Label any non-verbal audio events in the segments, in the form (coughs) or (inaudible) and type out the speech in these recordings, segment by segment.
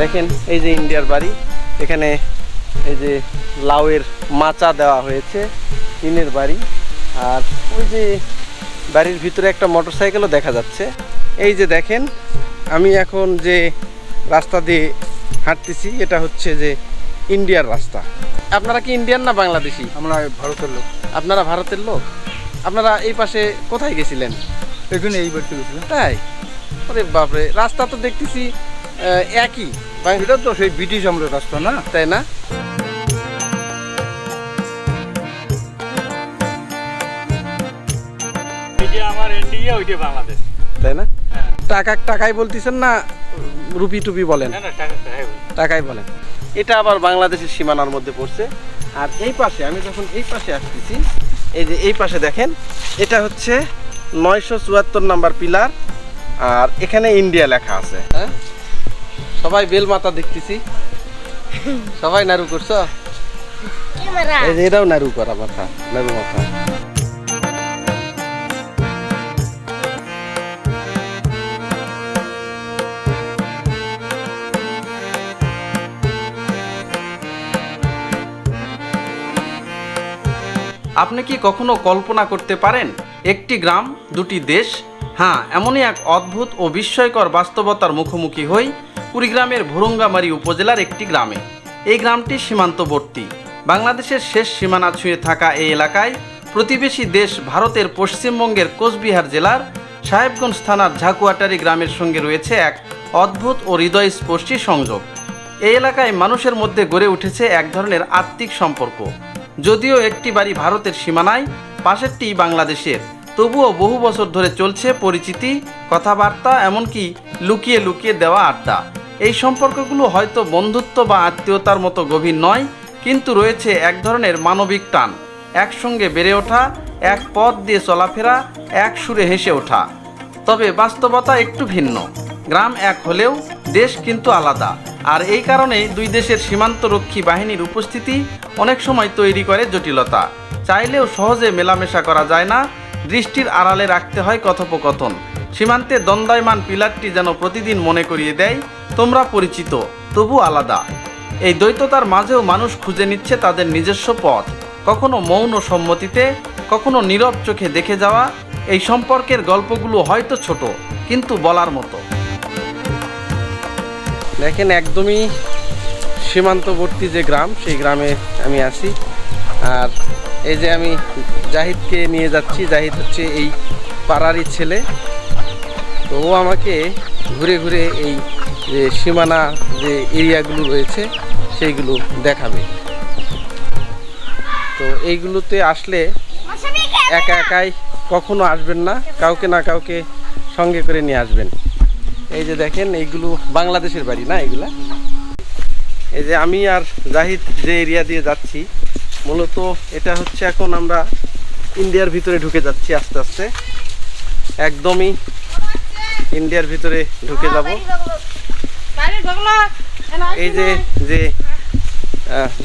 দেখেন এই যে ইন্ডিয়ার বাড়ি। এখানে এই যে লাউয়ের মাচা দেওয়া হয়েছে টিনের বাড়ি। আর ওই যে বাড়ির ভিতরে একটা মোটরসাইকেলও দেখা যাচ্ছে। এই যে দেখেন আমি এখন যে রাস্তা দিয়ে হাঁটতেছি এটা হচ্ছে যে ইন্ডিয়ার রাস্তা। আপনারা কি ইন্ডিয়ান না বাংলাদেশি? আমরা ভারতের লোক। আপনারা ভারতের লোক? আপনারা এই পাশে কোথায় গেছিলেন? এখানে এই বাড়িতে গেছিলাম। তাই? বাপরে রাস্তা তো দেখতেছি একই। এটা তো সেই ব্রিটিশ আমলের রাস্তা না? তাই না? আমার ইন্ডিয়া ওইটা বাংলাদেশ। তাই না? হ্যাঁ। টাকা টাকাই বলতেছেন না রুপি টুপি বলেন? টাকাই বলেন। এটা আবার বাংলাদেশের সীমানার মধ্যে পড়ছে। আর এই পাশে আমি যখন এই পাশে আসতেছি এই যে এই পাশে দেখেন এটা হচ্ছে নয়শো চুয়াত্তর নাম্বার পিলার আর এখানে ইন্ডিয়া লেখা আছে। হ্যাঁ? সবাই বেল মাথা দেখতেছি। সবাই নাড়ু করছ? এটাও নাড়ু করা মাথা নাড়ু মাথা। আপনি কি কখনো কল্পনা করতে পারেন একটি গ্রাম দুটি দেশ? হ্যাঁ এমনই এক অদ্ভুত ও বিস্ময়কর বাস্তবতার মুখোমুখি হই কুড়িগ্রামের ভুরুঙ্গামারি উপজেলার একটি গ্রামে। এই গ্রামটি সীমান্তবর্তী। বাংলাদেশের শেষ সীমানা ছুঁয়ে থাকা এই এলাকায় প্রতিবেশী দেশ ভারতের পশ্চিমবঙ্গের কোচবিহার জেলার সাহেবগঞ্জ থানার ঝাকুয়াটারি গ্রামের সঙ্গে রয়েছে এক অদ্ভুত ও হৃদয়স্পর্শী সংযোগ। এই এলাকায় মানুষের মধ্যে গড়ে উঠেছে এক ধরনের আত্মিক সম্পর্ক। যদিও একটি বাড়ি ভারতের সীমানায়, পাশেরটি বাংলাদেশের। তবুও বহু বছর ধরে চলছে পরিচিতি, কথাবার্তা, এমনকি লুকিয়ে লুকিয়ে দেওয়া আড্ডা। এই সম্পর্কগুলো হয়তো বন্ধুত্ব বা আত্মীয়তার মতো গভীর নয়, কিন্তু রয়েছে এক ধরনের মানবিক টান। একসঙ্গে বেড়ে ওঠা, এক পথ দিয়ে চলাফেরা, এক সুরে হেসে ওঠা। তবে বাস্তবতা একটু ভিন্ন। গ্রাম এক হলেও দেশ কিন্তু আলাদা। আর এই কারণেই দুই দেশের সীমান্তরক্ষী বাহিনীর উপস্থিতি অনেক সময় তৈরি করে জটিলতা। চাইলেও সহজে মেলামেশা করা যায় না, দৃষ্টির আড়ালে রাখতে হয় কথোপকথন। সীমান্তে দ্বন্দ্বায়মান পিলারটি যেন প্রতিদিন মনে করিয়ে দেয়, তোমরা পরিচিত, তবু আলাদা। এই দ্বৈততার মাঝেও মানুষ খুঁজে নিচ্ছে তাদের নিজস্ব পথ, কখনো মৌন সম্মতিতে, কখনো নীরব চোখে দেখে যাওয়া। এই সম্পর্কের গল্পগুলো হয়তো ছোট, কিন্তু বলার মতো। দেখেন, একদমই সীমান্তবর্তী যে গ্রাম, সেই গ্রামে আমি আছি। আর এই যে আমি জাহিদকে নিয়ে যাচ্ছি, জাহিদ হচ্ছে এই পাড়ারই ছেলে। তো ও আমাকে ঘুরে ঘুরে এই, যে সীমানা যে এরিয়াগুলো রয়েছে, সেইগুলো দেখাবে। তো এইগুলোতে আসলে একা একাই কখনো আসবেন না, কাউকে না কাউকে সঙ্গে করে নিয়ে আসবেন। এই যে দেখেন, এইগুলো বাংলাদেশের বাড়ি না এগুলা? এই যে আমি আর জাহিদ যে এরিয়া দিয়ে যাচ্ছি, মূলত এটা হচ্ছে এখন আমরা ইন্ডিয়ার ভিতরে ঢুকে যাচ্ছি আস্তে আস্তে। একদমই ইন্ডিয়ার ভিতরে ঢুকে যাব। এই যে যে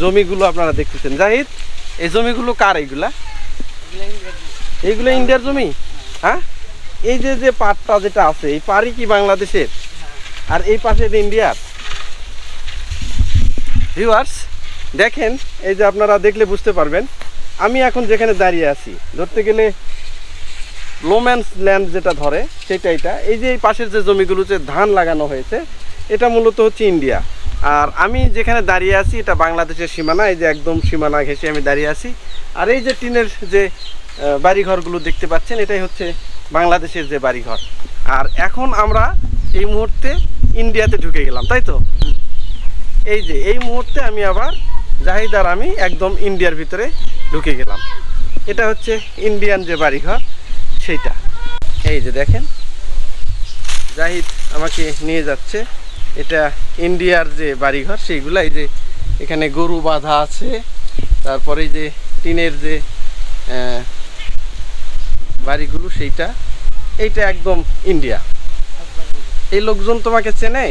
জমিগুলো আপনারা দেখতেছেন। জাহিদ, এই জমিগুলো কার এইগুলা? এইগুলো ইন্ডিয়ার জমি? হ্যাঁ? এই যে যে পাটটা যেটা আছে, এই পাড়ি কি বাংলাদেশের? আর এই পাশে ইন্ডিয়ার? ভিউয়ার্স দেখেন, এই যে আপনারা দেখলে বুঝতে পারবেন। আমি এখন যেখানে দাঁড়িয়ে আছি, ধরতে গেলে লোম্যান্স ল্যান্ড যেটা ধরে, সেটা এটা। এই যে এই পাশের যে জমিগুলো যে ধান লাগানো হয়েছে, এটা মূলত হচ্ছে ইন্ডিয়া। আর আমি যেখানে দাঁড়িয়ে আছি, এটা বাংলাদেশের সীমানা, এই যে একদম সীমানা ঘেঁষে আমি দাঁড়িয়ে আছি। আর এই যে টিনের যে বাড়িঘরগুলো দেখতে পাচ্ছেন, এটাই হচ্ছে বাংলাদেশের যে বাড়িঘর। আর এখন আমরা এই মুহূর্তে ইন্ডিয়াতে ঢুকে গেলাম, তাই তো? এই যে, এই মুহূর্তে আমি আবার জাহিদার আমি একদম ইন্ডিয়ার ভিতরে ঢুকে গেলাম। এটা হচ্ছে ইন্ডিয়ান যে বাড়িঘর। সেইটা। এই যে দেখেন জাহিদ আমাকে নিয়ে যাচ্ছে। এটা ইন্ডিয়ার যে বাড়িঘর সেইগুলো এই যে এখানে গরু বাঁধা আছে। তারপরে যে টিনের যে বাড়িগুলো সেইটা। এইটা একদম ইন্ডিয়া। এই লোকজন তোমাকে চেনে?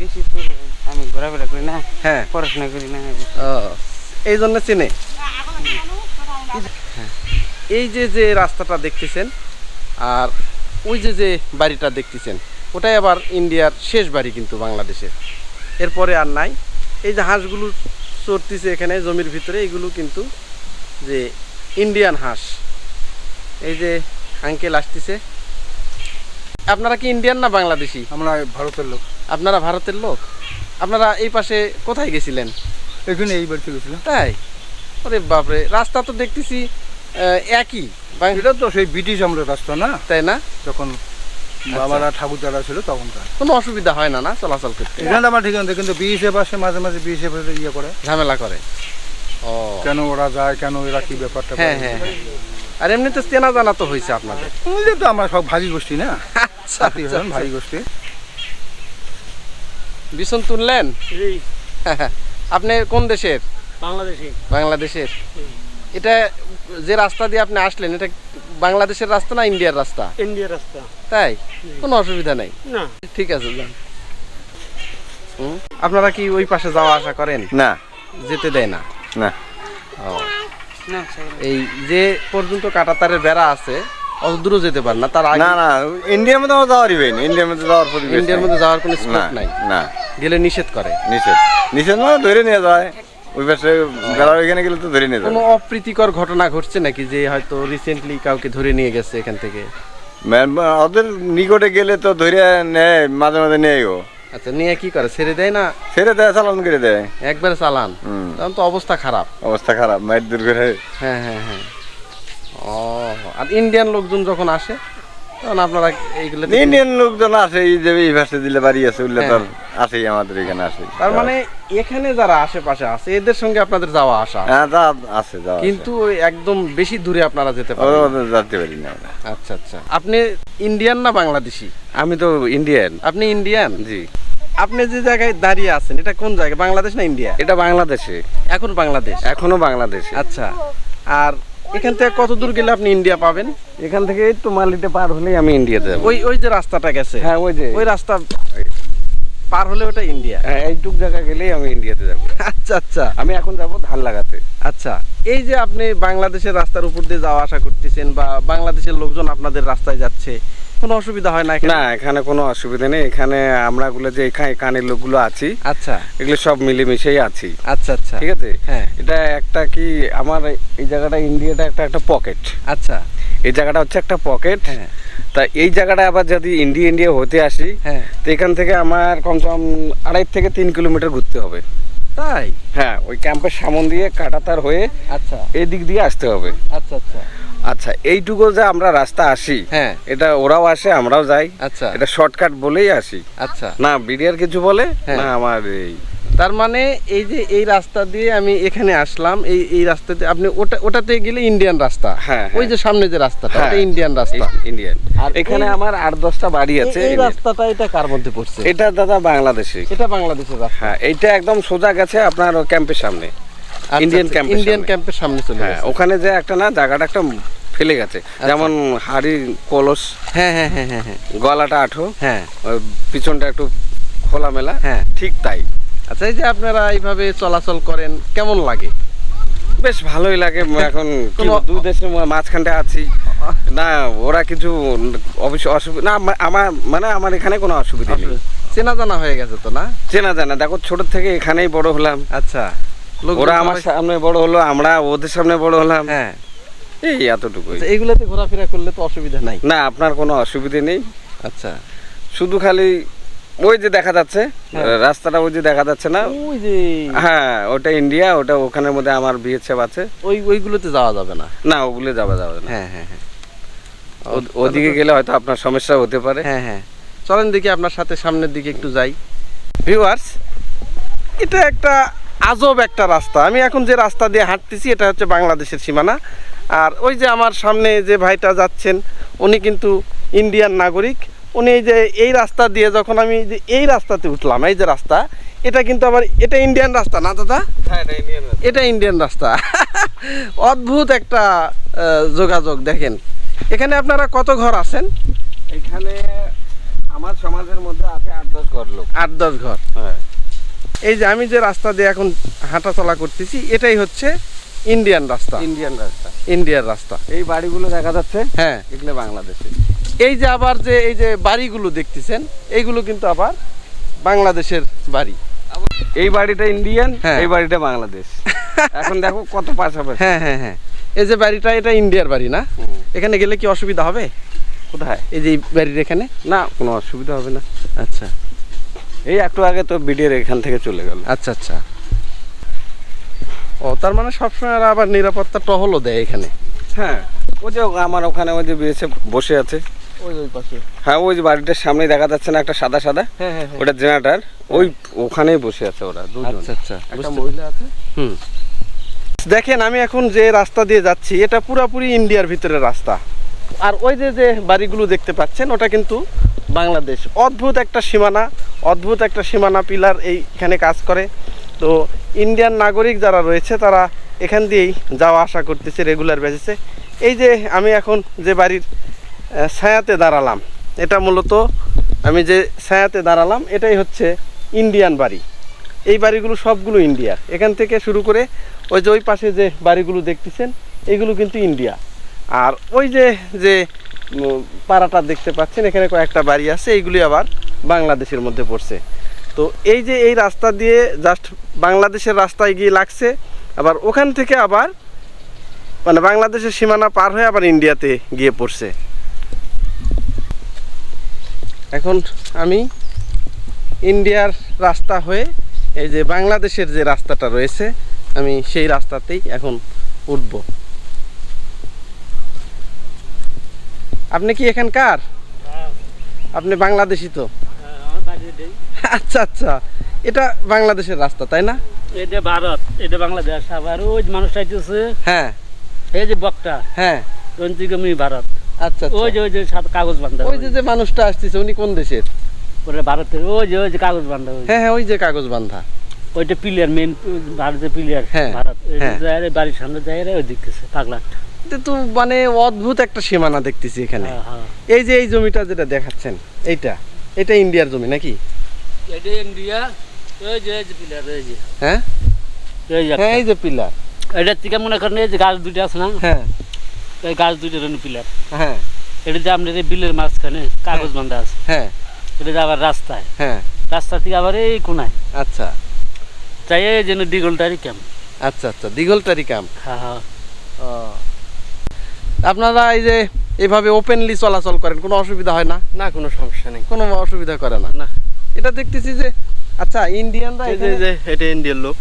বেশি আমি ঘোরাফেরা করি না হ্যাঁ। পড়াশোনা করি না। ও, এই জন্য চেনে। এই যে যে রাস্তাটা দেখতেছেন আর ওই যে যে বাড়িটা দেখতেছেন ওটাই আবার ইন্ডিয়ার শেষ বাড়ি কিন্তু বাংলাদেশের এরপরে আর নাই। এই যে হাঁসগুলো চড়তিছে এখানে জমির ভিতরে এগুলো কিন্তু যে ইন্ডিয়ান হাঁস। এই যে আঙ্কেল আসতেছে। আপনারা কি ইন্ডিয়ান না বাংলাদেশি? আমরা ভারতের লোক। আপনারা ভারতের লোক? আপনারা এই পাশে কোথায় গেছিলেন? এখানে এই বাড়িতে গেছিলাম। তাই? ওরে বাপরে রাস্তা তো দেখতেছি একই? এটা তো সেই ব্রিটিশ আমলের রাস্তা না? তাই না? যখন বাবারা ঠাকুর যারা ছিল তখনকার কোনো অসুবিধা হয় না না? চলাচল করতে। এখানে আমার ঠিক আছে কিন্তু বিএসএফ আসে মাঝে মাঝে বিএসএফ ইয়ে করে। ঝামেলা করে। ও। কেন ওরা যায় কেন এরা কি ব্যাপারটা হ্যাঁ হ্যাঁ হ্যাঁ। আর এমনিতে চেনা জানা তো হয়েছে আপনাদের। যে তো আমরা সব ভাগি গোষ্ঠী না? (laughs) আচ্ছা, সাথী আচ্ছা, হলেন ভাগি গোষ্ঠী। বিছন তুললেন? (laughs) আপনি কোন দেশের? বাংলাদেশি। বাংলাদেশের। এটা যে রাস্তা দিয়ে আপনি আসলেন এটা বাংলাদেশের রাস্তা না ইন্ডিয়ার রাস্তা? ইন্ডিয়ার রাস্তা। তাই? কোনো অসুবিধা নেই? না। ঠিক আছে যান। হুম, আপনারা কি ওই পাশে যাওয়া আসা করেন? না। যেতে দেয় না? না। ও। এই যে পর্যন্ত কাটাতারের বেড়া আছে অত দূরও যেতে পারে না তার না না ইন্ডিয়ার মধ্যে আমার যাওয়ারই হয়নি ইন্ডিয়ার মধ্যে যাওয়ার পরিবেশ ইন্ডিয়ার মধ্যে যাওয়ার কোনো না স্কোপ নাই? না। গেলে নিষেধ করে? নিষেধ। নিষেধ মানে ধরে নিয়ে যায়। ওই পাশে বেড়ার ওইখানে গেলে তো ধরে নিয়ে কোনো অপ্রীতিকর ঘটনা ঘটছে নাকি যে হয়তো রিসেন্টলি কাউকে ধরে নিয়ে গেছে এখান থেকে? ওদের নিকটে গেলে তো ধরে নেয় মাঝে মাঝে নেয়ও আচ্ছা নিয়ে কি করে? ছেড়ে দেয় না? ছেড়ে দেয় চালান করে দেয়। একবারে চালান? তখন তো অবস্থা খারাপ। অবস্থা খারাপ মায়ের দূর করে। হ্যাঁ হ্যাঁ হ্যাঁ। ও আর ইন্ডিয়ান লোকজন যখন আসে? তখন আপনারা এইগুলো ইন্ডিয়ান লোকজন আসে এই যে এই ভাষা দিলে বাড়ি আছে উল্লে হ্যাঁ। আসেই আমাদের এখানে আসে তার মানে এখানে যারা আশেপাশে আছে এদের সঙ্গে আপনাদের যাওয়া আসা? হ্যাঁ আছে যাওয়া কিন্তু একদম বেশি দূরে আপনারা যেতে পারেন যেতে পারি না আচ্ছা আচ্ছা। আপনি ইন্ডিয়ান না বাংলাদেশি? আমি তো ইন্ডিয়ান। আপনি ইন্ডিয়ান? জি। আপনি যে জায়গায় দাঁড়িয়ে আছেন এটা কোন জায়গা? বাংলাদেশ না ইন্ডিয়া? এটা বাংলাদেশে। এখন বাংলাদেশ? এখনও বাংলাদেশ। আচ্ছা। আর এখান থেকে কত দূর গেলে আপনি ইন্ডিয়া পাবেন? এখান থেকে একটু মালিতে পার হলেই আমি ইন্ডিয়াতে যাব। ওই ওই যে রাস্তাটা গেছে? হ্যাঁ ওই যে। ওই রাস্তা পার হলে ওটা ইন্ডিয়া হ্যাঁ এইটুক জায়গা গেলেই আমি ইন্ডিয়াতে যাব। আচ্ছা আচ্ছা। আমি এখন যাব ধান লাগাতে আচ্ছা এই যে আপনি বাংলাদেশের রাস্তার উপর দিয়ে যাওয়া আসা করতেছেন বা বাংলাদেশের লোকজন আপনাদের রাস্তায় যাচ্ছে কোনো অসুবিধা হয় না না এখানে কোনো অসুবিধা নেই। এখানে আমরা গুলো যে এখানে এখানের লোকগুলো আছি আচ্ছা। এগুলো সব মিলেমিশেই আছি। আচ্ছা আচ্ছা। ঠিক আছে? হ্যাঁ। এটা একটা কি আমার এই জায়গাটা ইন্ডিয়াটা একটা একটা পকেট। আচ্ছা। এই জায়গাটা হচ্ছে একটা পকেট। হ্যাঁ। তা এই জায়গাটা আবার যদি ইন্ডিয়া ইন্ডিয়া হতে আসি হ্যাঁ। তো এখান থেকে আমার কমসে কম আড়াই থেকে তিন কিলোমিটার ঘুরতে হবে। তাই? হ্যাঁ ওই ক্যাম্পের সামন দিয়ে কাটাতার হয়ে আচ্ছা। এই দিক দিয়ে আসতে হবে। আচ্ছা আচ্ছা। আচ্ছা এইটুকু যে আমরা রাস্তা আসি হ্যাঁ। এটা ওরাও আসে আমরাও যাই। আচ্ছা। এটা শর্টকাট বলেই আসি। আচ্ছা। না বিডিআর কিছু বলে হ্যাঁ। না আমার এই তার মানে এই যে এই রাস্তা দিয়ে আমি এখানে আসলাম এই এই রাস্তাতে আপনি ওটা ওটাতে গেলে ইন্ডিয়ান রাস্তা। হ্যাঁ, ওই হ্যাঁ। যে সামনে যে রাস্তাটা হ্যাঁ। ওটা ইন্ডিয়ান রাস্তা। ইন্ডিয়ান। আর এখানে আমার আট দশটা বাড়ি আছে এই- রাস্তাটা এটা কার মধ্যে পড়ছে? এটা দাদা বাংলাদেশে এটা বাংলাদেশের রাস্তা। হ্যাঁ এটা একদম সোজা গেছে আপনার ক্যাম্পের সামনে। ইন্ডিয়ান ক্যাম্পের ইন্ডিয়ান ক্যাম্পের সামনে। চলে হ্যাঁ ওখানে যে একটা না জায়গাটা একটা ফেলে গেছে। আচ্ছা। যেমন হাড়ি কলস হ্যাঁ হ্যাঁ হ্যাঁ হ্যাঁ হ্যাঁ। গলাটা আঠো হ্যাঁ। পিছনটা একটু খোলামেলা হ্যাঁ। ঠিক তাই। আচ্ছা এই যে আপনারা এইভাবে চলাচল করেন কেমন লাগে? বেশ ভালোই লাগে এখন দুই দেশের মাঝখানটা আছি। (laughs) না ওরা কিছু অবশ্য অসুবিধা না আমার মানে আমার এখানে কোনো অসুবিধা নেই। চেনা জানা হয়ে গেছে তো না? চেনা জানা দেখো ছোট থেকে এখানেই বড় হলাম। আচ্ছা। ওরা আমার সামনে বড় হলো আমরা ওদের সামনে বড় হলাম। হ্যাঁ। এই এতটুকু আচ্ছা, এইগুলোতে ঘোরাফেরা করলে তো অসুবিধা নাই। না আপনার কোনো অসুবিধে নেই। আচ্ছা। শুধু খালি ওই যে দেখা যাচ্ছে হ্যাঁ। রাস্তাটা ওই যে দেখা যাচ্ছে না? ওই যে হ্যাঁ ওটা ইন্ডিয়া ওটা ওখানের মধ্যে আমার বিয়ের ছাপ আছে। ওই ওইগুলোতে যাওয়া যাবে না। না ওগুলো যাওয়া যাবে না। হ্যাঁ হ্যাঁ হ্যাঁ। ওদিকে গেলে হয়তো আপনার সমস্যা হতে পারে। হ্যাঁ হ্যাঁ। চলেন দেখি আপনার সাথে সামনের দিকে একটু যাই। ভিউয়ার্স এটা একটা আজব একটা রাস্তা। আমি এখন যে রাস্তা দিয়ে হাঁটতেছি এটা হচ্ছে বাংলাদেশের সীমানা। আর ওই যে আমার সামনে যে ভাইটা যাচ্ছেন উনি কিন্তু ইন্ডিয়ান নাগরিক। উনি এই যে এই রাস্তা দিয়ে যখন আমি যে এই রাস্তাতে উঠলাম এই যে রাস্তা এটা কিন্তু আবার এটা ইন্ডিয়ান রাস্তা না দাদা? হ্যাঁ এটা ইন্ডিয়ান এটা ইন্ডিয়ান রাস্তা। (laughs) অদ্ভুত একটা যোগাযোগ দেখেন। এখানে আপনারা কত ঘর আছেন? এখানে আমার সমাজের মধ্যে আছে আট দশ ঘর লোক। আট দশ ঘর। হ্যাঁ। এই যে আমি যে রাস্তা দিয়ে এখন হাঁটাচলা করতেছি এটাই হচ্ছে ইন্ডিয়ান রাস্তা। ইন্ডিয়ান রাস্তা। ইন্ডিয়ার রাস্তা। এই বাড়িগুলো দেখা যাচ্ছে হ্যাঁ। এগুলো বাংলাদেশে। এই যে আবার যে এই যে বাড়িগুলো দেখতেছেন এইগুলো কিন্তু আবার বাংলাদেশের বাড়ি। এই বাড়িটা ইন্ডিয়ান হ্যাঁ। এই বাড়িটা বাংলাদেশ। (laughs) এখন দেখো কত পাশাপাশি। হ্যাঁ হ্যাঁ হ্যাঁ। এই যে বাড়িটা এটা ইন্ডিয়ার বাড়ি না? এখানে গেলে কি অসুবিধা হবে? কোথায়? এই যে বাড়ির এখানে? না কোনো অসুবিধা হবে না। আচ্ছা। এই একটু আগে তো বিডিএর এখান থেকে চলে গেল। আচ্ছা আচ্ছা। ও তার মানে সবসময় আর আবার নিরাপত্তা টহলও দেয় এখানে? হ্যাঁ ওই যে আমার ওখানে ওই যে বিএসএফ বসে আছে। ওই ওই পাশে। হ্যাঁ ওই যে বাড়িটার সামনে দেখা যাচ্ছে না একটা সাদা সাদা। হ্যাঁ হ্যাঁ হ্যাঁ। ওটা জেনারেটার। ওই ওখানেই বসে আছে ওরা দুজন। আচ্ছা আচ্ছা একটা মহিলা আছে। হুম। দেখেন আমি এখন যে রাস্তা দিয়ে যাচ্ছি এটা পুরোপুরি ইন্ডিয়ার ভিতরের রাস্তা। আর ওই যে যে বাড়িগুলো দেখতে পাচ্ছেন ওটা কিন্তু বাংলাদেশ। অদ্ভুত একটা সীমানা। অদ্ভুত একটা সীমানা পিলার এইখানে কাজ করে। তো ইন্ডিয়ান নাগরিক যারা রয়েছে, তারা এখান দিয়েই যাওয়া আসা করতেছে রেগুলার বেসিসে এই যে আমি এখন যে বাড়ির ছায়াতে দাঁড়ালাম, এটা মূলত আমি যে ছায়াতে দাঁড়ালাম, এটাই হচ্ছে ইন্ডিয়ান বাড়ি। এই বাড়িগুলো সবগুলো ইন্ডিয়ার এখান থেকে শুরু করে ওই যে ওই পাশে যে বাড়িগুলো দেখতেছেন, এগুলো কিন্তু ইন্ডিয়া। আর ওই যে যে পাড়াটা দেখতে পাচ্ছেন, এখানে কয়েকটা বাড়ি আছে এইগুলি আবার বাংলাদেশের মধ্যে পড়ছে। তো এই যে এই রাস্তা দিয়ে জাস্ট বাংলাদেশের রাস্তায় গিয়ে লাগছে আবার ওখান থেকে আবার মানে বাংলাদেশের সীমানা পার হয়ে আবার ইন্ডিয়াতে গিয়ে পড়ছে। এখন আমি ইন্ডিয়ার রাস্তা হয়ে এই যে বাংলাদেশের যে রাস্তাটা রয়েছে আমি সেই রাস্তাতেই এখন উঠব। আপনি কি এখানকার? আপনি বাংলাদেশি তো। আচ্ছা আচ্ছা। এটা বাংলাদেশের রাস্তা তাই না? এটা ভারত এটা বাংলাদেশ। আবার ওই যে মানুষটা আইতেছে হ্যাঁ। এই যে বকটা হ্যাঁ। আমি ভারত। আচ্ছা ওই যে আচ্ছা ওই যে সাত কাগজ বান্ধা ওই যে যে মানুষটা আসতেছে উনি কোন দেশের? ওটা ভারতের ওই যে ওই যে কাগজ বান্ধা হ্যাঁ হ্যাঁ ওই যে কাগজ বান্ধা। ওইটা প্লেয়ার মেন ভারতের প্লেয়ার হ্যাঁ, ভারত। হ্যাঁ। বাড়ির সামনে যায় রে, ওই দেখতেছে পাগলা। এটা তো মানে অদ্ভুত একটা সীমানা দেখতেছি এখানে। হ্যাঁ হ্যাঁ। এই যে এই জমিটা যেটা দেখাচ্ছেন এইটা। এটা ইন্ডিয়ার জমি নাকি? এটা ইন্ডিয়া ওই যে ওই যে প্লেয়ার ওই যে। হ্যাঁ? হ্যাঁ এই যে পিলার। এটা থেকে মনে করেন এই যে গাছ আছে না? হ্যাঁ। গাছ পিলার। হ্যাঁ। এটা যে এই বিলের মাঝখানে কাগজ বান্ধা আছে। হ্যাঁ। এটা যে আবার রাস্তায়। হ্যাঁ। রাস্তা থেকে আবার এই কোনায়। আচ্ছা। চাই এই যেন ডিগলটারই ক্যাম্প আচ্ছা আচ্ছা দিগলটারি কাম হ্যাঁ হ্যাঁ। আপনারা এই যে এভাবে ওপেনলি চলাচল করেন কোনো অসুবিধা হয় না? না কোনো সমস্যা নেই। কোনো অসুবিধা করে না? না। এটা দেখতেছি যে আচ্ছা ইন্ডিয়ানরা এই যে এটা ইন্ডিয়ার লোক।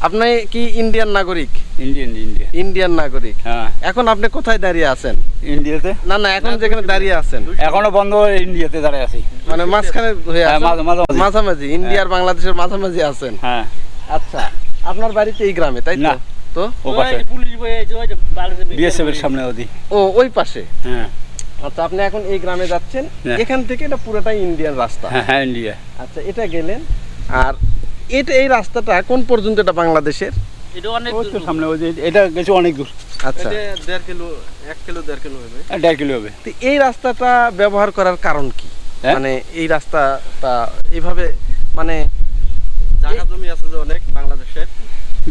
আপনি কি ইন্ডিয়ান নাগরিক? ইন্ডিয়ান ইন্ডিয়া ইন্ডিয়ান নাগরিক। হ্যাঁ। এখন আপনি কোথায় দাঁড়িয়ে আছেন? ইন্ডিয়াতে না না এখন যেখানে দাঁড়িয়ে আছেন। এখনও বন্ধ ইন্ডিয়াতে দাঁড়িয়ে আছি। মানে মাঝখানে হয়ে হ্যাঁ, আছেন? মাঝা- মাঝামাঝি। ইন্ডিয়ার বাংলাদেশের মাঝামাঝি আছেন। হ্যাঁ। আচ্ছা আপনার বাড়িতে এই গ্রামে তাই তো? না। তো? ও পাশে। বিএসএফ এর সামনে ওদি। ও ওই পাশে? হ্যাঁ। আচ্ছা আপনি এখন এই গ্রামে যাচ্ছেন হ্যাঁ। এখান থেকে এটা পুরোটাই ইন্ডিয়ান রাস্তা। হ্যাঁ হ্যাঁ ইন্ডিয়া। আচ্ছা এটা গেলেন আর এটা এই রাস্তাটা কোন পর্যন্ত এটা বাংলাদেশের? এটা অনেক সামনে ওই এটা গেছে অনেক দূর। আচ্ছা। দেড় কিলো এক কিলো দেড় কিলো হবে। দেড় কিলো হবে। তো এই রাস্তাটা ব্যবহার করার কারণ কি? হ্যাঁ? মানে এই রাস্তাটা এইভাবে মানে জায়গা জমি আছে যে অনেক বাংলাদেশের।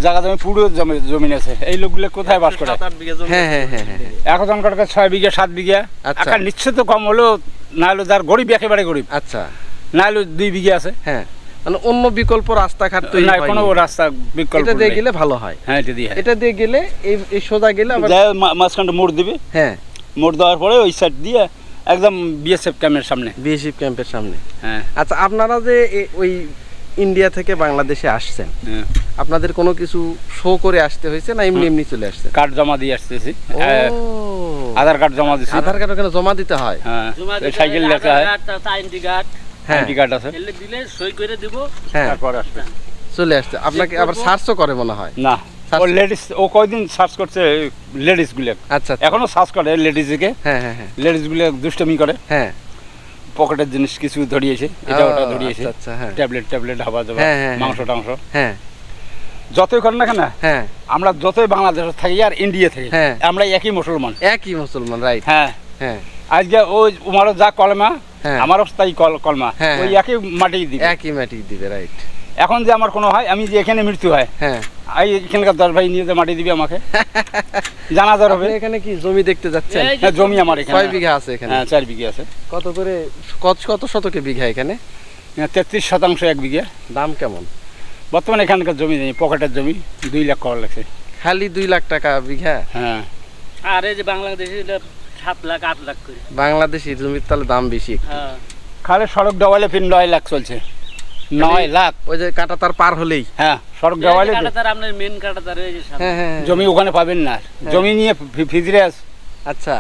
জায়গা জমি পুরো জমি জমিন আছে। এই লোকগুলো কোথায় বাস করে? হ্যাঁ হ্যাঁ হ্যাঁ হ্যাঁ। এখন ছয় বিঘা সাত বিঘা। আচ্ছা। একটা নিশ্চিত কম হলেও না হলেও যার গরিব একেবারে গরিব। আচ্ছা। না হলেও দুই বিঘা আছে। হ্যাঁ। মানে অন্য বিকল্প রাস্তাঘাট তৈরি না। কোনো রাস্তা বিকল্প এটা দিয়ে গেলে ভালো হয়। হ্যাঁ এটা দিয়ে এটা দিয়ে গেলে এই সোজা গেলে আবার যায় মাঝখানটা মোড় দিবে। হ্যাঁ। মোড় দেওয়ার পরে ওই সাইড দিয়ে একদম বিএসএফ ক্যাম্পের সামনে। বিএসএফ ক্যাম্পের সামনে। হ্যাঁ। আচ্ছা আপনারা যে ওই ইন্ডিয়া থেকে বাংলাদেশে আসছেন। হ্যাঁ। আপনাদের কোনো কিছু শো করে আসতে হয়েছে না এমনি এমনি চলে আসছেন? কার্ড জমা দিয়ে আসতেছি। হ্যাঁ, আধার কার্ড জমা দিচ্ছি আধার কার্ড ওখানে জমা দিতে হয়? হ্যাঁ। এই সাইকেল লেখা হয়। আইনটি গার্ড হ্যাঁ। আইডি কার্ড আছে। এলে দিলে সই করে দিব। হ্যাঁ। তারপর আসবে। চলে আসছে। আপনাকে আবার সার্চও করে মনে হয়? না। ও লেডিস ও কয়দিন সার্চ করছে? লেডিসগুলো। আচ্ছা আচ্ছা। এখনও সার্চ করে লেডিসকে হ্যাঁ হ্যাঁ হ্যাঁ। লেডিসগুলো দুষ্টমি করে। হ্যাঁ। পকেটের জিনিস কিছু ধরিয়েছে এটা ওটা ধরিয়েছে। আচ্ছা আচ্ছা হ্যাঁ। ট্যাবলেট ট্যাবলেট হাবা যাবা হ্যাঁ, হ্যাঁ, মাংস টাংস। হ্যাঁ। যতই করেন না কেন হ্যাঁ। আমরা যতই বাংলাদেশে থাকি আর ইন্ডিয়া থাকি হ্যাঁ। আমরা একই মুসলমান। একই মুসলমান রাইট হ্যাঁ। হ্যাঁ। আজকে ওই উমারও যা কলমা হ্যাঁ। আমারও তাই কলমা। হ্যাঁ, ওই হ্যাঁ। একই মাটি দিবে। একই মাটি দিবে রাইট এখন যে আমার কোনো হয় আমি যে এখানে মৃত্যু হয় হ্যাঁ। এই এখানকার দশ ভাই নিয়ে যে মাটি দিবি আমাকে? জানাজার হবে। এখানে কি জমি দেখতে যাচ্ছেন? এই হ্যাঁ জমি আমার এখানে। কয় বিঘা আছে এখানে। হ্যাঁ চার বিঘে আছে। কত করে কত কত শতকে বিঘা এখানে? তেত্রিশ শতাংশ এক বিঘে। দাম কেমন? বর্তমানে এখানকার জমি নেই পকেটের জমি দুই লাখ করা লাগছে। খালি দুই লাখ টাকা বিঘা? হ্যাঁ। আর এই যে বাংলাদেশে সাত লাখ আট লাখ করে। বাংলাদেশি জমির তাহলে দাম বেশি হ্যাঁ। খালে সড়ক ডবালে ফির নয় লাখ চলছে। নয় লাখ। ওই যে কাটাতার পার হলেই। হ্যাঁ সড়ক আপনার মেন কাঁটাতার যে। হ্যাঁ হ্যাঁ হ্যাঁ। জমি ওখানে পাবেন না। জমি নিয়ে ফিজরে আস। আচ্ছা।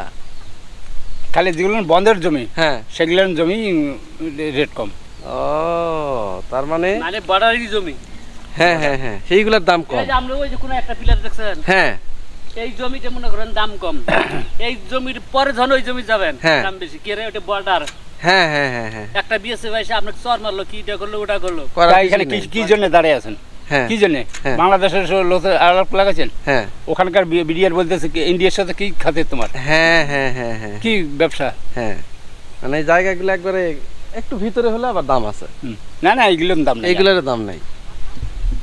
খালি যেগুলো বন্ধের জমি হ্যাঁ। সেগুলোর জমি রেট কম। ও তার মানে মানে জমি। হ্যাঁ হ্যাঁ হ্যাঁ সেইগুলোর দাম কম। আমরা ওই যে কোনো একটা পিলার দেখছেন? হ্যাঁ। এই জমিটা মনে করেন দাম কম। (coughs) এই জমির পরে যখন ওই জমি যাবেন হ্যাঁ। দাম বেশি। কে রে ওটা বর্ডার হ্যাঁ হ্যাঁ হ্যাঁ হ্যাঁ। একটা বিএসএফ এসে আপনাকে চর মারলো কি এটা করল ওটা করল। এখানে কি কি জন্য দাঁড়িয়ে আছেন? হ্যাঁ। কি জন্য। বাংলাদেশের আলাপ লাগাচ্ছেন হ্যাঁ। ওখানকার বিডিআর বলতেছে ইন্ডিয়ার সাথে কি খাতে তোমার? হ্যাঁ হ্যাঁ হ্যাঁ হ্যাঁ। কি ব্যবসা? হ্যাঁ। মানে এই জায়গাগুলো একবারে একটু ভিতরে হলে আবার দাম আছে। না না এইগুলোর দাম নেই। এইগুলোর দাম নাই।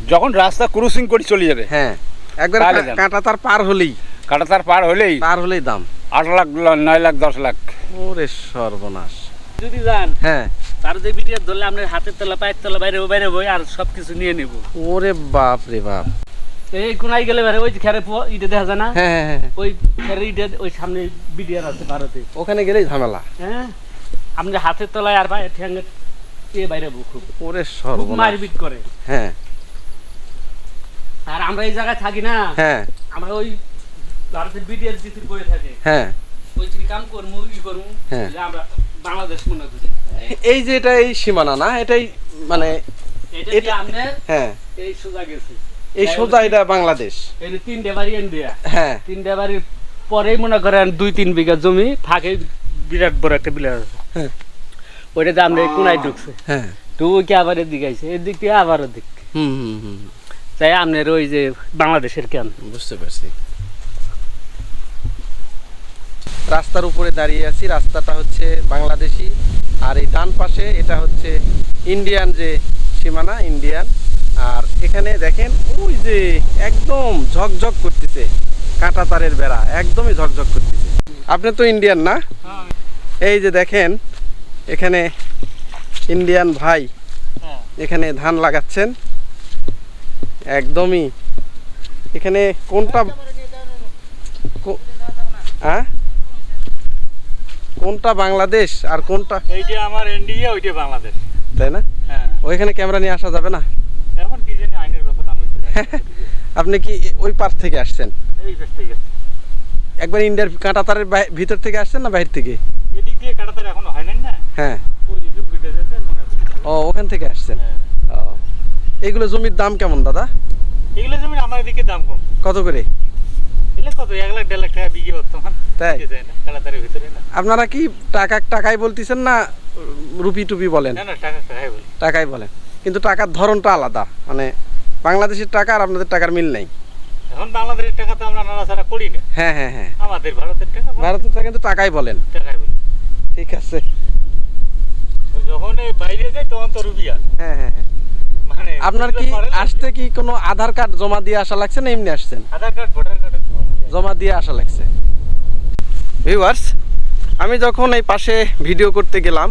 যখন রাস্তা ক্রসিং করে চলে যাবে হ্যাঁ। একবার কাঁটা তার পার হলেই। কাটা তার পার হলেই? পার হলেই দাম। আট লাখ নয় লাখ দশ লাখ। ওরে সর্বনাশ। যদি যান হ্যাঁ। তার যে ধরলে আপনার হাতের তলা পায়ের তলা বাইরে বাইরে বই আর সব কিছু নিয়ে নেব। ওরে বাপ রে বাপ। এই কোনায় গেলে বাইরে ওই যে খেরে প- ইটা দেখা যায় না? হ্যাঁ হ্যাঁ হ্যাঁ। ওই খেরে ইটা ওই সামনে বিডিআর আছে ভারতে ওখানে গেলেই ঝামেলা। হ্যাঁ? আপনি হাতের তলায় আর পায়ের ঠ্যাঙ্গে এ বাইরে খুব। ওরে সর্বনাশ মারপিট করে। হ্যাঁ। আর আমরা এই জায়গায় থাকি না। হ্যাঁ। আমরা ওই ভারতের বয়ে থাকে। হ্যাঁ। ওই কাম করব ই করব হ্যাঁ। আমরা বাংলাদেশ মনে করি। এই যে এটা এই সীমানা না? এটাই মানে এটা আপনার? হ্যাঁ। এই সোজা গেছে। এই সোজা এটা বাংলাদেশ। এই তিনটে বাড়ি ইন্ডিয়া হ্যাঁ। তিনটে বাড়ির পরেই মনে করেন দুই তিন বিঘা জমি ফাঁকে বিরাট বড় একটা বিলাস আছে। হ্যাঁ। ওইটাতে আমরা কোনায় ঢুকছে। হ্যাঁ। ঢুকে আবার এদিকে আইছে এদিক দিয়ে আবার ওদিক হুম হুম হুম। তাই আপনার ওই যে বাংলাদেশের কেন? বুঝতে পারছি। রাস্তার উপরে দাঁড়িয়ে আছি রাস্তাটা হচ্ছে বাংলাদেশি আর এই ডান পাশে এটা হচ্ছে ইন্ডিয়ান যে সীমানা ইন্ডিয়ান। আর এখানে দেখেন ওই যে একদম ঝকঝক করতেছে কাঁটা তারের বেড়া একদমই ঝকঝক করতেছে। আপনি তো ইন্ডিয়ান না? এই যে দেখেন এখানে ইন্ডিয়ান ভাই হ্যাঁ। এখানে ধান লাগাচ্ছেন। একদমই। এখানে কোনটা হ্যাঁ? কোনটা বাংলাদেশ আর কোনটা এইটা আমার ইন্ডিয়া ওইটা বাংলাদেশ। তাই না? হ্যাঁ। ওইখানে ক্যামেরা নিয়ে আসা যাবে না? এখন কি জানি আইনের কথা নাম (laughs) আপনি কি ওই পার থেকে আসছেন? এই ঠিক আছে একবার ইন্ডিয়ার কাঁটাতারের ভিতর থেকে আসছেন না বাইরে থেকে? এদিক দিয়ে কাটাতার এখনও হয় না? হ্যাঁ। ও ওখান থেকে আসছেন? হ্যাঁ। ও। এইগুলো জমির দাম কেমন দাদা? এগুলো জমির আমার এদিকে দাম কম। কত করে? এগুলো আপনারা কি টাকা টাকাই বলতেছেন না রুপি টুপি বলেন? টাকাই বলি। টাকাই বলেন। কিন্তু টাকার ধরনটা আলাদা। মানে বাংলাদেশের টাকা আর আপনাদের টাকার মিল নাই। এখন বাংলাদেশের টাকা তো আমরা নাড়াচাড়া করি না। হ্যাঁ হ্যাঁ হ্যাঁ। আমাদের ভারতের টাকা ভারতের টাকা কিন্তু টাকাই বলেন। টাকাই বলি। ঠিক আছে। যখন বাইরে যাই তখন তো হ্যাঁ হ্যাঁ হ্যাঁ। আপনার কি? আসতে কি কোনো আধার কার্ড জমা দিয়ে আসা লাগছে না এমনি আসছেন? আধার কার্ড ভোটার কার্ড জমা দিয়ে আসা লাগছে। ভিউয়ার্স আমি যখন এই পাশে ভিডিও করতে গেলাম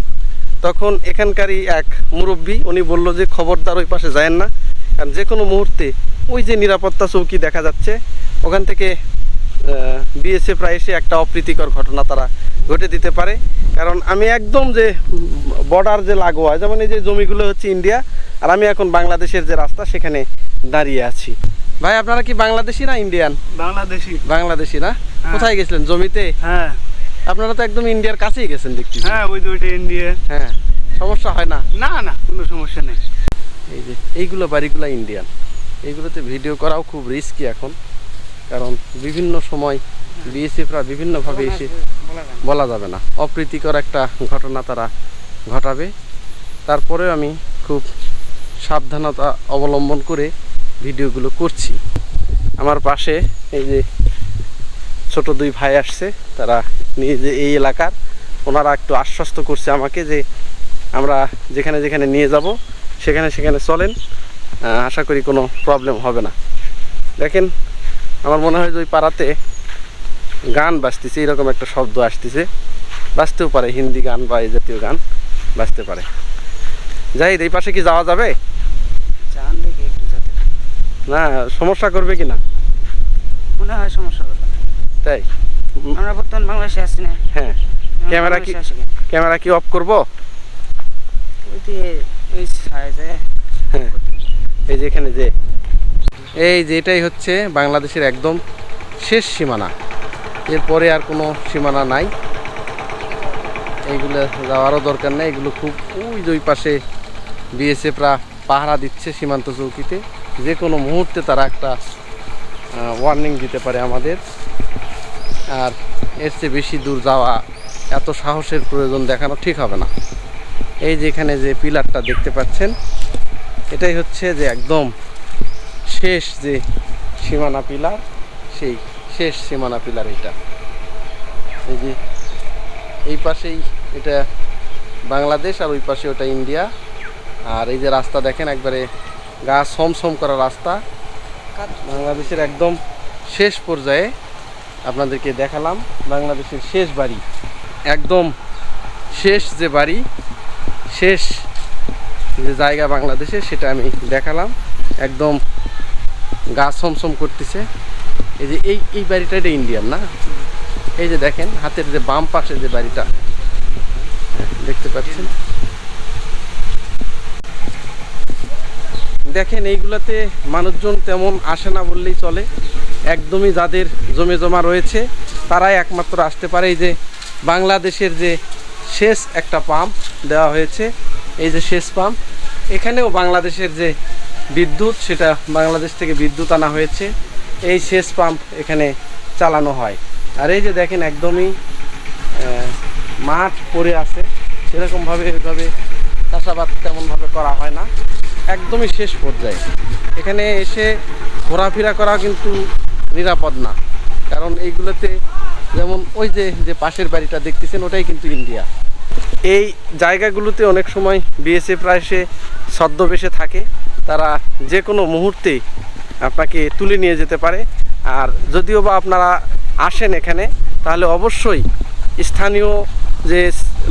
তখন এখানকারই এক মুরব্বী উনি বলল যে খবরদার ওই পাশে যায়েন না। কারণ যে কোনো মুহূর্তে ওই যে নিরাপত্তা চৌকি দেখা যাচ্ছে ওখান থেকে বিএসএফরা এসে একটা অপ্রীতিকর ঘটনা তারা ঘটে দিতে পারে। কারণ আমি একদম যে বর্ডার যে লাগোয়া যেমন এই যে জমিগুলো হচ্ছে ইন্ডিয়া আর আমি এখন বাংলাদেশের যে রাস্তা সেখানে দাঁড়িয়ে আছি। ভাই আপনারা কি বাংলাদেশি না ইন্ডিয়ান বাংলাদেশি। বাংলাদেশি না? কোথায় গেছিলেন জমিতে? হ্যাঁ। আপনারা তো একদম ইন্ডিয়ার কাছেই গেছেন দেখছি। হ্যাঁ ওই দুইটা ইন্ডিয়া হ্যাঁ সমস্যা হয় না? না না কোনো সমস্যা নেই। এই যে এইগুলো বাড়িগুলো ইন্ডিয়ান এইগুলোতে ভিডিও করাও খুব রিস্কি এখন। কারণ বিভিন্ন সময় বিএসএফরা বিভিন্নভাবে এসে বলা যাবে না। অপ্রীতিকর একটা ঘটনা তারা ঘটাবে। তারপরেও আমি খুব সাবধানতা অবলম্বন করে ভিডিওগুলো করছি। আমার পাশে এই যে ছোট দুই ভাই আসছে, তারা নিজে এই এলাকার, ওনারা একটু আশ্বস্ত করছে আমাকে যে আমরা যেখানে যেখানে নিয়ে যাব, সেখানে সেখানে চলেন। আশা করি কোনো প্রবলেম হবে না। দেখেন আমার মনে হয় যে ওই পাড়াতে গান বাজতেছে এরকম একটা শব্দ আসতেছে। বাজতেও পারে হিন্দি গান বা এই জাতীয় গান বাজতে পারে। যাই এই পাশে কি যাওয়া যাবে? না সমস্যা করবে কি না মনে হয় সমস্যা হবে। তাই? আমরা বর্তমান বাংলাদেশে আছি না। হ্যাঁ। ক্যামেরা কি-? ক্যামেরা কি অফ করব? ওই যে ওই সাইজে হ্যাঁ। এই যে এখানে যে এই যে এটাই হচ্ছে বাংলাদেশের একদম শেষ সীমানা। এরপরে আর কোনো সীমানা নাই। এইগুলো যাওয়ারও দরকার নেই। এগুলো খুব ওই ওই পাশে বিএসএফরা পাহারা দিচ্ছে সীমান্ত চৌকিতে। যে কোনো মুহূর্তে তারা একটা ওয়ার্নিং দিতে পারে আমাদের। আর এর চেয়ে বেশি দূর যাওয়া এত সাহসের প্রয়োজন দেখানো ঠিক হবে না। এই যে এখানে যে পিলারটা দেখতে পাচ্ছেন, এটাই হচ্ছে যে একদম শেষ যে সীমানা পিলার, সেই শেষ সীমানা পিলার এটা। এই যে এই পাশেই এটা বাংলাদেশ আর ওই পাশে ওটা ইন্ডিয়া। আর এই যে রাস্তা দেখেন একবারে গা সমসম করা রাস্তা। বাংলাদেশের একদম শেষ পর্যায়ে আপনাদেরকে দেখালাম বাংলাদেশের শেষ বাড়ি। একদম শেষ যে বাড়ি, শেষ যে জায়গা বাংলাদেশে, সেটা আমি দেখালাম। একদম গা সমসম করতেছে। এই যে এই এই বাড়িটা এটা ইন্ডিয়ান না? এই যে দেখেন হাতের যে বাম পাশে যে বাড়িটা। হ্যাঁ, দেখতে পাচ্ছেন? দেখেন এইগুলাতে মানুষজন তেমন আসে না বললেই চলে। একদমই যাদের জমে জমা রয়েছে তারাই একমাত্র আসতে পারে। এই যে বাংলাদেশের যে শেষ একটা পাম্প দেওয়া হয়েছে এই যে শেষ পাম্প এখানেও বাংলাদেশের যে বিদ্যুৎ, সেটা বাংলাদেশ থেকে বিদ্যুৎ আনা হয়েছে। এই শেষ পাম্প এখানে চালানো হয়। আর এই যে দেখেন একদমই মাঠ পড়ে আছে। সেরকমভাবে ওইভাবে চাষাবাদ তেমনভাবে করা হয় না। একদমই শেষ পর্যায়ে। এখানে এসে ঘোরাফেরা করা কিন্তু নিরাপদ না। কারণ এইগুলোতে যেমন ওই যে যে পাশের বাড়িটা দেখতেছেন, ওটাই কিন্তু ইন্ডিয়া। এই জায়গাগুলোতে অনেক সময় বিএসএফরা এসে ছদ্মবেশে থাকে। তারা যে কোনো মুহূর্তেই আপনাকে তুলে নিয়ে যেতে পারে। আর যদিও বা আপনারা আসেন এখানে, তাহলে অবশ্যই স্থানীয় যে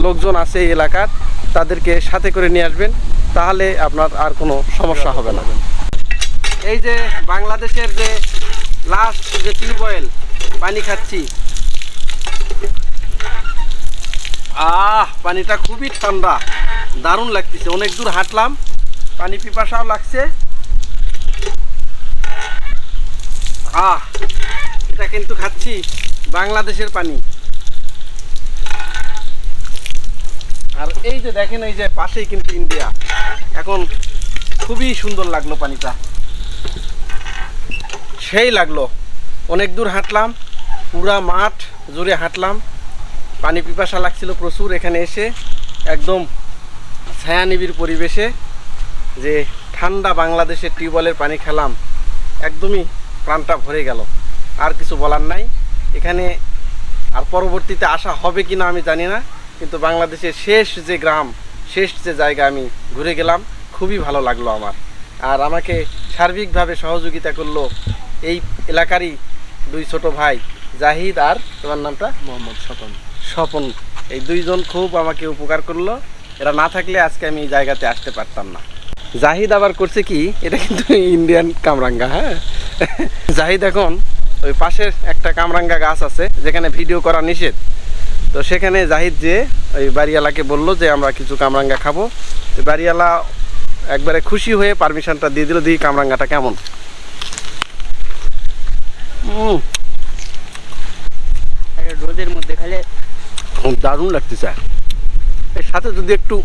লোকজন আছে এই এলাকার, তাদেরকে সাথে করে নিয়ে আসবেন, তাহলে আপনার আর কোনো সমস্যা হবে না। এই যে বাংলাদেশের যে লাস্ট যে টিউবওয়েল, পানি খাচ্ছি। আহ, পানিটা খুবই ঠান্ডা, দারুণ লাগতেছে। অনেক দূর হাঁটলাম পানি পিপাসাও লাগছে। আহ, এটা কিন্তু খাচ্ছি, বাংলাদেশের পানি। আর এই যে দেখেন, এই যে পাশেই কিন্তু ইন্ডিয়া। এখন খুবই সুন্দর লাগল পানিটা। সেই লাগল। অনেক দূর হাঁটলাম, পুরা মাঠ জুড়ে হাঁটলাম। পানি পিপাসা লাগছিল প্রচুর এখানে এসে, একদম ছায়ানিবিড় পরিবেশে। যে ঠান্ডা বাংলাদেশের টিউবওয়েলের পানি খেলাম একদমই প্রাণটা ভরে গেল। আর কিছু বলার নাই। এখানে আর পরবর্তীতে আসা হবে কি না আমি জানি না কিন্তু বাংলাদেশের শেষ যে গ্রাম শেষ যে জায়গা আমি ঘুরে গেলাম খুবই ভালো লাগল আমার। আর আমাকে সার্বিকভাবে সহযোগিতা করল এই এলাকারই দুই ছোট ভাই জাহিদ আর তোমার নামটা? মোহাম্মদ স্বপন। স্বপন। এই দুইজন খুব আমাকে উপকার করল। এরা না থাকলে আজকে আমি এই জায়গাতে আসতে পারতাম না। জাহিদ আবার করছে কি? এটা কিন্তু ইন্ডিয়ান কামরাঙ্গা হ্যাঁ? জাহিদ এখন ওই পাশের একটা কামরাঙ্গা গাছ আছে যেখানে ভিডিও করা নিষেধ। তো সেখানে জাহিদ যে ওই বাড়িওয়ালাকে বলল যে আমরা কিছু কামরাঙ্গা খাব। বাড়িওয়ালা একবারে খুশি হয়ে পারমিশনটা দিয়ে দিল দিই কামরাঙ্গাটা কেমন। রোদের মধ্যে খালে দারুণ লাগতেছে। এর সাথে যদি একটু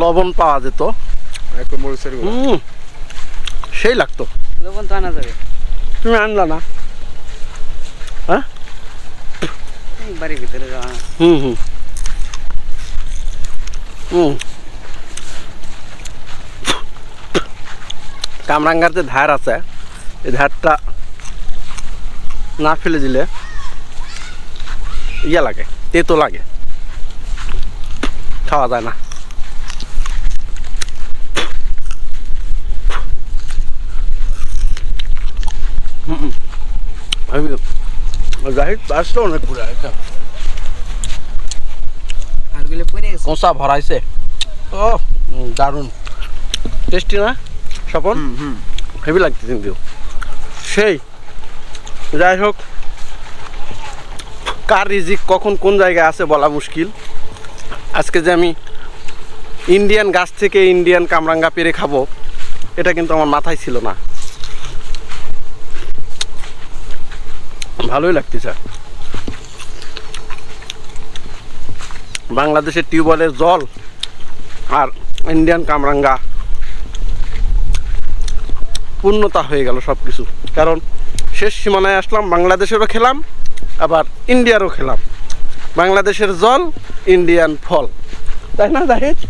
লবণ পাওয়া যেত একটু মরিচের গুঁড়ো। হুম। সেই লাগতো। লবণ তো আনা যাবে। তুমি আনলা না? এই বাড়ির ভিতরে যাওয়া হুম হুম। হুম। কামরাঙ্গার যে ধার আছে এই ধারটা না ফেলে দিলে ইয়া লাগে তেতো লাগে। খাওয়া যায় না। আমি জাহিদ আসতো অনেক পড়ে গেছে। কষা ভরাইছে? ও দারুণ। টেস্টি না স্বপন? হেভি লাগছে কিন্তু। সেই যাই হোক কার রিজিক কখন কোন জায়গায় আছে বলা মুশকিল। আজকে যে আমি ইন্ডিয়ান গাছ থেকে ইন্ডিয়ান কামরাঙ্গা পেরে খাব এটা কিন্তু আমার মাথায় ছিল না। ভালোই লাগতেছে বাংলাদেশের টিউবওয়েলের জল আর ইন্ডিয়ান কামরাঙ্গা পূর্ণতা হয়ে গেল সব কিছু কারণ শেষ সীমানায় আসলাম বাংলাদেশেরও খেলাম আবার ইন্ডিয়ারও খেলাম। বাংলাদেশের জল ইন্ডিয়ান ফল। তাই না জাহিদ? (laughs)